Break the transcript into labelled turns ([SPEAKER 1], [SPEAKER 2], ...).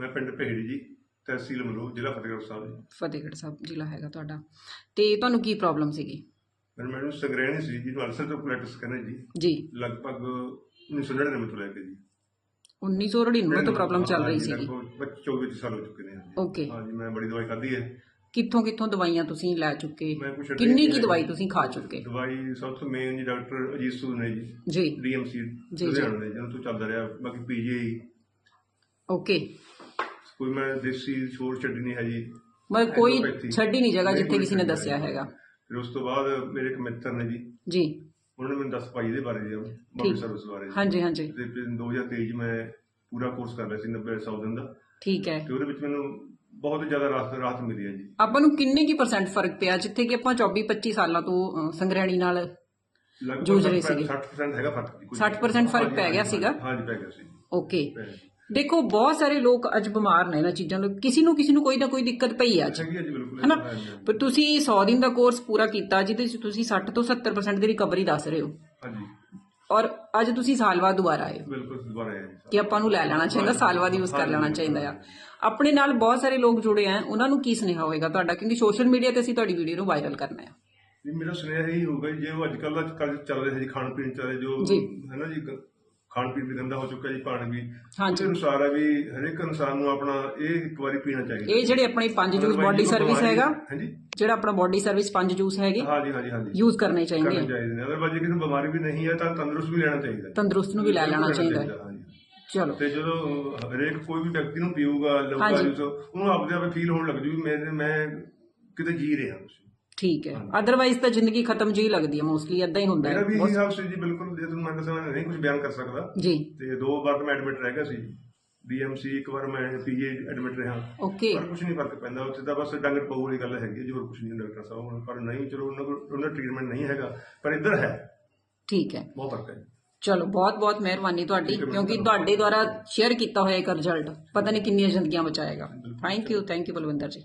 [SPEAKER 1] ਮੈਂ ਪਿੰਡ ਪਹੇੜੀ ਜੀ ਤਹਿਸੀਲ ਮਲੂ ਜ਼ਿਲ੍ਹਾ ਫਤਿਹਗੜ੍ਹ ਸਾਹਿਬ ਜੀ।
[SPEAKER 2] ਫਤਿਹਗੜ੍ਹ ਸਾਹਿਬ ਜ਼ਿਲ੍ਹਾ ਹੈਗਾ ਤੁਹਾਡਾ। ਤੇ ਤੁਹਾਨੂੰ ਕੀ ਪ੍ਰੋਬਲਮ ਸੀਗੀ?
[SPEAKER 1] ਮੈਨੂੰ ਮੈਨੂੰ ਸੰਗ੍ਰਹਿਣੀ ਸੀ ਜਿਹਨੂੰ ਅਲਸਰ ਤੋਂ ਕੋਲੈਟਸ ਕਹਿੰਦੇ ਜੀ।
[SPEAKER 2] ਜੀ।
[SPEAKER 1] ਲਗਭਗ 1999 ਤੋਂ ਲੈ ਕੇ ਜੀ।
[SPEAKER 2] 1999 ਤੋਂ ਪ੍ਰੋਬਲਮ ਚੱਲ ਰਹੀ ਸੀਗੀ।
[SPEAKER 1] 24 ਸਾਲ ਹੋ ਚੁੱਕੇ ਨੇ।
[SPEAKER 2] ਓਕੇ
[SPEAKER 1] ਹਾਂਜੀ ਮੈਂ ਬੜੀ ਦਵਾਈ ਖਾਧੀ ਹੈ।
[SPEAKER 2] ਕਿੱਥੋਂ ਕਿੱਥੋਂ ਦਵਾਈਆਂ ਤੁਸੀਂ ਲੈ ਚੁੱਕੇ? ਕਿੰਨੀ ਕੀ ਦਵਾਈ ਤੁਸੀਂ ਖਾ ਚੁੱਕੇ?
[SPEAKER 1] ਦਵਾਈ ਸਭ ਤੋਂ ਮੇਨ ਜੀ ਡਾਕਟਰ ਅਜੀਤ ਸੂਦ ਨੇ ਜੀ
[SPEAKER 2] ਜੀ।
[SPEAKER 1] ਡੀਐਮਸੀ
[SPEAKER 2] ਜੀ।
[SPEAKER 1] ਦੇ ਜਿਹਨਾਂ ਤੋਂ ਚੱਲਦਾ ਰਿਹਾ ਬਾਕੀ ਪੀਜੀਆਈ
[SPEAKER 2] ਓਕੇ
[SPEAKER 1] ਕੋਈ ਮੈਂ ਦੇਸੀ ਛੋੜ ਛੱਡੀ ਨਹੀਂ ਹੈ ਜੀ
[SPEAKER 2] ਮਤਲਬ ਕੋਈ
[SPEAKER 1] Allopathy।
[SPEAKER 2] ਛੱਡੀ ਨਹੀਂ ਜਗ੍ਹਾ
[SPEAKER 1] ਨਹੀਂ
[SPEAKER 2] ਜਿੱਥੇ
[SPEAKER 1] ਕੋਈ
[SPEAKER 2] ਕਿਸੇ ਨੇ
[SPEAKER 1] ਛੱਡੀ
[SPEAKER 2] ਦੱਸਿਆ। ਹੈਗਾ
[SPEAKER 1] ਫਿਰ ਉਸ ਤੋਂ ਬਾਅਦ ਮੇਰੇ ਇੱਕ ਮਿੱਤਰ ਨੇ ਜੀ
[SPEAKER 2] ਜੀ
[SPEAKER 1] ਉਹਨਾਂ ਨੇ ਮੈਨੂੰ ਦੱਸ ਪਾਈ ਦੇ ਬਾਰੇ ਜੀ
[SPEAKER 2] ਠੀਕ।
[SPEAKER 1] ਸਰਵਿਸ ਬਾਰੇ ਜੀ।
[SPEAKER 2] ਹਾਂਜੀ ਹਾਂਜੀ
[SPEAKER 1] ਤੇ ਫਿਰ 2023 'ਚ ਮੈਂ ਪੂਰਾ ਕੋਰਸ ਕਰ ਲਿਆ ਸੀ 90 100 ਦਿਨ ਦਾ
[SPEAKER 2] ਠੀਕ ਹੈ
[SPEAKER 1] ਤੇ ਉਹਦੇ ਵਿੱਚ ਮੈਨੂੰ ਬਹੁਤ ਜ਼ਿਆਦਾ ਰਾਹਤ ਰਾਹਤ ਮਿਲੀ ਹੈ ਜੀ
[SPEAKER 2] ਆਪਾਂ ਨੂੰ ਕਿੰਨੇ ਕੀ ਪਰਸੈਂਟ ਫ਼ਰਕ ਪਿਆ ਜਿੱਥੇ ਕਿ ਆਪਾਂ 24 25 ਸਾਲਾਂ ਤੋਂ ਅ, ਸੰਗ੍ਰਹਿਣੀ ਨਾਲ
[SPEAKER 1] ਲਗਭਗ
[SPEAKER 2] ਜੂਝ ਰਹੇ ਸੀਗੇ।
[SPEAKER 1] 60% ਹੈਗਾ ਫ਼ਰਕ ਜੀ, ਕੋਈ
[SPEAKER 2] 60% ਫ਼ਰਕ
[SPEAKER 1] ਹਾਂਜੀ,
[SPEAKER 2] ਪੈ ਗਿਆ
[SPEAKER 1] ਹਾਂਜੀ,
[SPEAKER 2] ਸੀਗਾ?
[SPEAKER 1] ਹਾਂਜੀ ਪੈ ਗਿਆ ਸੀ
[SPEAKER 2] ਓਕੇ
[SPEAKER 1] ਪੈ ਗਿਆ ਸੀ।
[SPEAKER 2] ਦੇਖੋ ਬਹੁਤ ਸਾਰੇ ਲੋਕ ਅੱਜ ਬਿਮਾਰ ਨੇ ਇਹਨਾਂ ਚੀਜ਼ਾਂ ਤੋਂ। ਕਿਸੇ ਨੂੰ ਕਿਸੇ ਨੂੰ ਕੋਈ ਨਾ ਕੋਈ ਦਿੱਕਤ ਪਈ ਆ ਅੱਜ। ਹਨਾ। ਪਰ ਤੁਸੀਂ 100 ਦਿਨ ਦਾ ਕੋਰਸ ਪੂਰਾ ਕੀਤਾ ਜਿਹਦੇ ਵਿੱਚ ਤੁਸੀਂ 60 ਤੋਂ 70% ਦੀ ਰਿਕਵਰੀ ਦੱਸ ਰਹੇ ਹੋ।
[SPEAKER 1] ਹਾਂਜੀ।
[SPEAKER 2] ਔਰ ਅੱਜ ਤੁਸੀਂ ਸਾਲ ਬਾਅਦ ਦੁਬਾਰਾ ਆਏ
[SPEAKER 1] ਬਿਲਕੁਲ ਦੁਬਾਰਾ ਜੀ
[SPEAKER 2] ਕਿ ਆਪਾਂ ਨੂੰ ਲੈ ਲੈਣਾ ਚਾਹੀਦਾ ਸਾਲ ਬਾਅਦ ਯੂਜ਼ ਕਰ ਲੈਣਾ ਚਾਹੀਦਾ ਆ। ਆਪਣੇ ਨਾਲ ਬਹੁਤ ਸਾਰੇ ਲੋਕ ਜੁੜੇ ਆ ਉਹਨਾਂ ਨੂੰ ਕੀ ਸੁਨੇਹਾ ਹੋਏਗਾ ਤੁਹਾਡਾ? ਕਿਉਂਕਿ ਸੋਸ਼ਲ ਮੀਡੀਆ ਤੇ ਅਸੀਂ ਤੁਹਾਡੀ ਵੀਡੀਓ ਨੂੰ ਵਾਇਰਲ ਕਰਨਾ ਹੈ
[SPEAKER 1] ਜੀ ਮੇਰਾ ਸੁਨੇਹਾ ਇਹ ਹੋਊਗਾ ਜੀ, ਉਹ ਅੱਜ ਕੱਲ੍ਹ ਦਾ ਚੱਲ ਰਿਹਾ ਜੀ ਖਾਣ ਪੀਣ ਚੱਲ ਰਿਹਾ ਜੋ। ਹੈ ਨਾ ਜੀ ਖਾਣ ਪੀਣ ਵੀ ਗੰਦਾ ਹੋ ਚੁੱਕਾ ਜੀ ਪਾਣੀ ਵੀ।
[SPEAKER 2] ਹਾਂਜੀ।
[SPEAKER 1] ਉਹਦੇ ਅਨੁਸਾਰ ਹੈ ਵੀ ਹਰੇਕ ਇਨਸਾਨ ਨੂੰ ਆਪਣਾ ਇਹ ਇੱਕ ਵਾਰੀ ਪੀਣਾ ਚਾਹੀਦਾ।
[SPEAKER 2] ਇਹ ਜਿਹੜੇ ਆਪਣੇ ਪੰਜ ਜੂਸ ਬਾਡੀ ਸਰਵਿਸ
[SPEAKER 1] ਬਿਮਾਰੀ-
[SPEAKER 2] ਹੈਗਾ
[SPEAKER 1] ਹਾਂਜੀ।
[SPEAKER 2] ਜਿਹੜਾ ਆਪਣਾ ਬਾਡੀ ਸਰਵਿਸ ਪੰਜ ਜੂਸ ਹੈਗੇ
[SPEAKER 1] ਹਾਂਜੀ ਹਾਂਜੀ ਹਾਂਜੀ।
[SPEAKER 2] ਯੂਜ਼ ਕਰਨੇ ਚਾਹੀਦੇ
[SPEAKER 1] ਕਰਨੇ
[SPEAKER 2] ਆ।
[SPEAKER 1] ਚਾਹੀਦੇ ਨੇ। ਅਦਰਵਾਈਜ਼ ਜੇ ਕਿਸੇ ਨੂੰ ਬਿਮਾਰੀ ਵੀ ਨਹੀਂ ਹੈ ਤਾਂ ਤੰਦਰੁਸਤ ਵੀ ਲੈਣਾ ਚਾਹੀਦਾ
[SPEAKER 2] ਤੰਦਰੁਸਤ ਨੂੰ ਵੀ ਲੈ ਲੈਣਾ ਚਾਹੀਦਾ ਹੈ।
[SPEAKER 1] ਹਾਂਜੀ।
[SPEAKER 2] ਚਲੋ।
[SPEAKER 1] ਤੇ ਜਦੋਂ ਹਰੇਕ ਕੋਈ ਵੀ ਵਿਅਕਤੀ ਨੂੰ ਪੀਊਗਾ ਲਊਗਾ
[SPEAKER 2] ਹਾਂਜੀ।
[SPEAKER 1] ਜੂਸ ਉਹਨੂੰ ਆਪਦੇ ਆਪੇ ਫੀਲ ਹੋਣ ਲੱਗ ਜੂ ਵੀ ਮੈਂ ਮੈਂ ਕਿਤੇ ਜੀ ਰਿਹਾ।
[SPEAKER 2] ਠੀਕ ਹੈ ਅਦਰਵਾਈਜ਼ ਤਾਂ ਜ਼ਿੰਦਗੀ ਖਤਮ ਜਿਹੀ ਲੱਗਦੀ ਹੈ ਮੋਸਟਲੀ ਇਦਾਂ ਹੀ ਹੁੰਦਾ
[SPEAKER 1] ਮੇਰਾ
[SPEAKER 2] ਹੈ
[SPEAKER 1] ਵੀ ਇਹੀ ਹਿਸਾਬ ਸੀ ਜੀ ਬਿਲਕੁਲ ਜੇ ਤੁਹਾਨੂੰ ਮੈਂ ਦੱਸਾਂ ਮੈਂ ਨਹੀਂ ਕੁਝ ਬਿਆਨ ਕਰ ਸਕਦਾ
[SPEAKER 2] ਜੀ
[SPEAKER 1] ਤੇ ਦੋ ਵਾਰ ਤਾਂ ਮੈਂ ਐਡਮਿਟ ਰਹਿ ਗਿਆ ਸੀ ਡੀਐਮਸੀ ਇੱਕ ਵਾਰ ਮੈਂ ਪੀਜੀ ਐਡਮਿਟ ਰਿਹਾ
[SPEAKER 2] ਓਕੇ
[SPEAKER 1] ਪਰ ਕੁਝ ਨਹੀਂ ਫ਼ਰਕ ਪੈਂਦਾ। ਉੱਥੇ ਤਾਂ ਬਸ ਡੰਗਰ ਪਾਉ ਵਾਲੀ ਗੱਲ ਹੈਗੀ ਜੀ ਹੋਰ ਕੁਝ ਨਹੀਂ ਡਾਕਟਰ ਸਾਹਿਬ ਹੁਣ। ਪਰ ਨਹੀਂ ਚਲੋ ਉਹਨਾਂ ਕੋਲ ਉਹਨਾਂ ਟ੍ਰੀਟਮੈਂਟ ਨਹੀਂ ਹੈਗਾ। ਪਰ ਇੱਧਰ ਹੈ।
[SPEAKER 2] ਠੀਕ ਹੈ।
[SPEAKER 1] ਬਹੁਤ ਫ਼ਰਕ ਹੈ
[SPEAKER 2] ਚਲੋ ਬਹੁਤ ਬਹੁਤ ਮਿਹਰਬਾਨੀ ਤੁਹਾਡੀ
[SPEAKER 1] ਠੀਕ ਹੈ,
[SPEAKER 2] ਕਿਉਂਕਿ
[SPEAKER 1] madam।
[SPEAKER 2] ਤੁਹਾਡੇ ਦੁਆਰਾ ਸ਼ੇਅਰ ਕੀਤਾ ਹੋਇਆ ਇੱਕ ਰਿਜ਼ਲਟ ਪਤਾ ਨਹੀਂ ਕਿੰਨੀਆਂ ਜ਼ਿੰਦਗੀਆਂ ਬਚਾਏਗਾ। Thank you thank you Balwinder ji.